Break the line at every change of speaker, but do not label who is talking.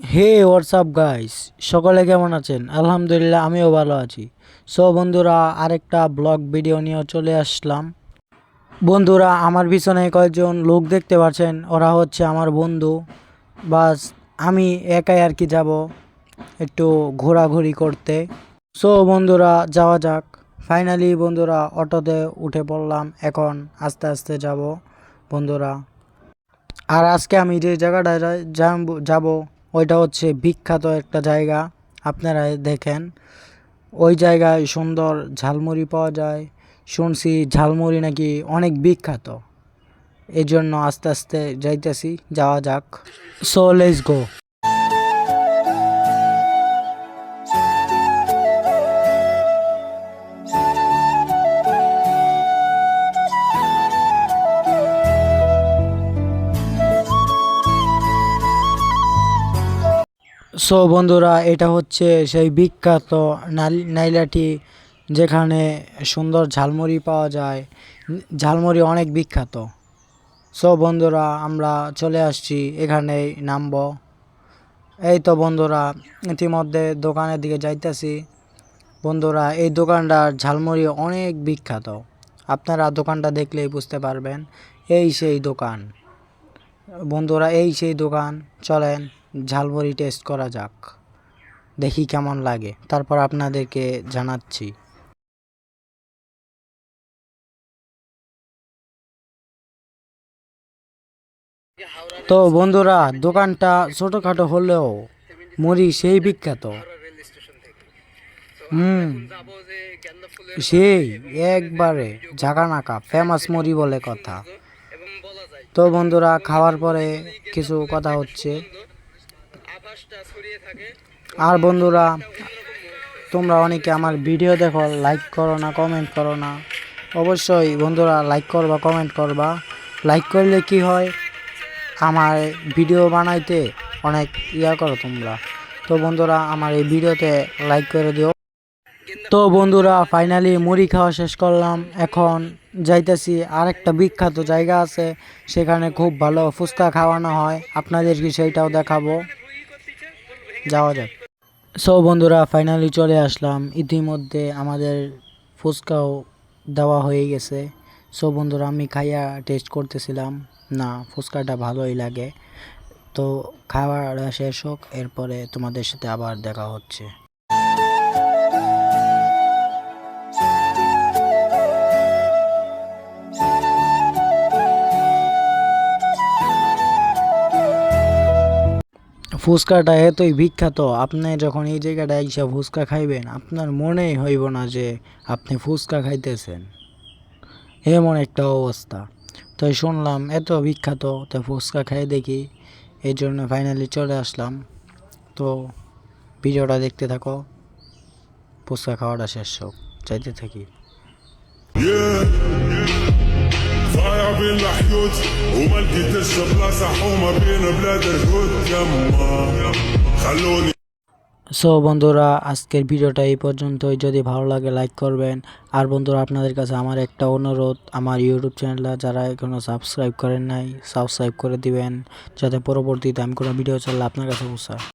হে WhatsApp guys, সকলে কেমন আছেন? আলহামদুলিল্লাহ, আমিও ভালো আছি। সো বন্ধুরা, আরেকটা ব্লগ ভিডিও নিয়ে চলে আসলাম। বন্ধুরা, আমার পিছনে কয়েকজন লোক দেখতে পাচ্ছেন, ওরা হচ্ছে আমার বন্ধু। বাস, আমি একাই আর কি যাব একটু ঘোরাঘুরি করতে। সো বন্ধুরা, যাওয়া যাক। ফাইনালি বন্ধুরা, অটোতে উঠে পড়লাম। এখন আস্তে আস্তে যাব বন্ধুরা। আর আজকে আমি যে জায়গাটায় যাব ওইটা হচ্ছে বিখ্যাত একটা জায়গা, আপনারা দেখেন। ওই জায়গায় সুন্দর ঝালমুড়ি পাওয়া যায়। শুনছি ঝালমুড়ি নাকি অনেক বিখ্যাত। এই জন্য আস্তে আস্তে যাইতেছি, যাওয়া যাক। সো লেটস গো সো বন্ধুরা, এটা হচ্ছে সেই বিখ্যাত নাইলাটি, যেখানে সুন্দর ঝালমুড়ি পাওয়া যায়। ঝালমুড়ি অনেক বিখ্যাত। সো বন্ধুরা, আমরা চলে আসছি, এখানেই নামবো। এই তো বন্ধুরা, ইতিমধ্যে দোকানের দিকে যাইতেছি। বন্ধুরা, এই দোকানটার ঝালমুড়ি অনেক বিখ্যাত। আপনারা দোকানটা দেখলেই বুঝতে পারবেন, এই সেই দোকান। বন্ধুরা, এই সেই দোকান, চলেন। ঝালমুড়ি টেস্ট করা যাক। দেখি কেমন লাগে। তারপর আপনাদেরকে জানাচ্ছি। তো বন্ধুরা, দোকানটা ছোটোখাটো হলেও মুড়ি সেই বিখ্যাত। হুম, সেই একবারে ঝাঁকানাকা ফেমাস মুড়ি বলে কথা। তো বন্ধুরা, খাওয়ার পরে কিছু কথা হচ্ছে। আর বন্ধুরা, তোমরা অনেকে আমার ভিডিও দেখো লাইক করো না কমেন্ট করো না। অবশ্যই বন্ধুরা লাইক করবা কমেন্ট করবা। লাইক করলে কি হয়? আমার ভিডিও বানাইতে অনেক ইয়া করো তোমরা। তো বন্ধুরা, আমার এই ভিডিওতে লাইক করে দিও। তো বন্ধুরা ফাইনালি মুড়ি খাওয়া শেষ করলাম। এখন যাইতেছি, আরেকটা বিখ্যাত জায়গা আছে, সেখানে খুব ভালো ফুচকা খাওয়ানো হয়। আপনাদেরকে সেইটাও দেখাবো। যাওয়া যাক। সো বন্ধুরা ফাইনালি চলে আসলাম। ইতিমধ্যে আমাদের ফুচকাও দেওয়া হয়ে গেছে। সো বন্ধুরা, আমি খাইয়া টেস্ট করতেছিলাম। না, ফুচকাটা ভালোই লাগে। তো খাওয়াটা শেষ হোক, এরপরে তোমাদের সাথে আবার দেখা হচ্ছে। ফুচকাটা এতই বিখ্যাত, আপনি যখন এই জায়গাটা এসে ফুচকা খাইবেন, আপনার মনেই হইব না যে আপনি ফুচকা খাইতেছেন। এমন একটা অবস্থা। তো শুনলাম, এত বিখ্যাত, তো ফুচকা খাই দেখি। এই জন্য ফাইনালি চলে আসলাম। তো ভিডিওটা দেখতে থাকো। ফুচকা খাওয়াটা শেষ হোক। চাইতে থাকি।
بين الحيوت وما لقيتش بلاصة حومة بين بلاد الهود يما خلوني
সো বন্ধুরা আজকের ভিডিওটা এই পর্যন্তই যদি ভালো লাগে লাইক করবেন আর বন্ধুরা আপনাদের কাছে আমার একটা অনুরোধ আমার ইউটিউব চ্যানেলটা যারা এখনও সাবস্ক্রাইব করেন নাই সাবস্ক্রাইব করে দিবেন যাতে পরবর্তীতে আমি কোনো ভিডিও চাইলে আপনার কাছে পৌঁছায়